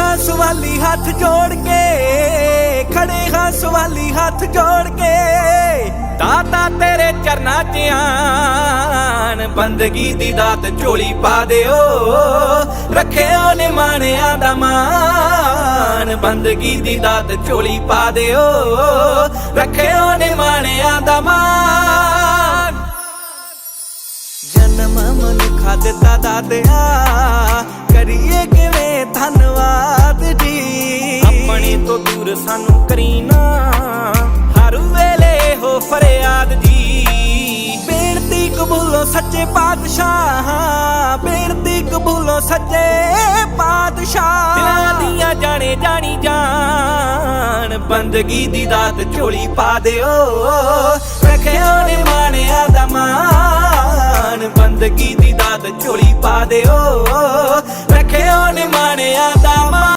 ਹਾਂ ਸਵਾਲੀ ਹੱਥ ਜੋੜ ਕੇ, ਖੜੇ ਹਾਂ ਸਵਾਲੀ ਹੱਥ ਜੋੜ ਕੇ। ਦਾਤਾ ਤੇਰੇ ਚਰਨਾਂ 'ਚ ਆਣ, ਬੰਦਗੀ ਦੀ ਦਾਤ ਝੋਲੀ ਪਾ ਦਿਓ। ਰੱਖਿਓ ਨੇ ਮਾਣਿਆਂ ਦਾ ਮਾਣ, ਬੰਦਗੀ ਦੀ ਦਾਤ ਝੋਲੀ ਪਾ ਦਿਓ। ਰੱਖਿਓ ਨੇ ਮਾਣਿਆਂ ਦਾ ਮਾਣ। ਜਨਮ ਮਨੁੱਖਾ ਦਿੱਤਾ ਦਾਤਿਆ ਜੀ ਤੋਂ ਦੂਰ ਸਾਨੂੰ ਕਰੀਨਾ। ਹਰ ਵੇਲੇ ਹੋ ਫਰਿਆਦ ਜੀ। ਬੇਨਤੀ ਕਬੂਲੋ ਸੱਚੇ ਪਾਤਸ਼ਾਹ। ਬੇਨਤੀ ਕਬੂਲੋ ਸੱਚੇ ਪਾਤਸ਼ਾਹ। ਦਿਲਾਂ ਦੀਆਂ ਜਾਣੇ ਜਾਣੀ ਜਾਣ ਬੰਦਗੀ ਦੀ ਦਾਤ ਝੋਲੀ ਪਾ ਦਿਓ। ਰੱਖਿਓ ਨੇ ਮਾਣਿਆ ਦਾ ਮਾਣ। ਬੰਦਗੀ ਦੀ ਦਾਤ ਝੋਲੀ ਪਾ ਦਿਓ। ਰੱਖਿਓ ਨੇ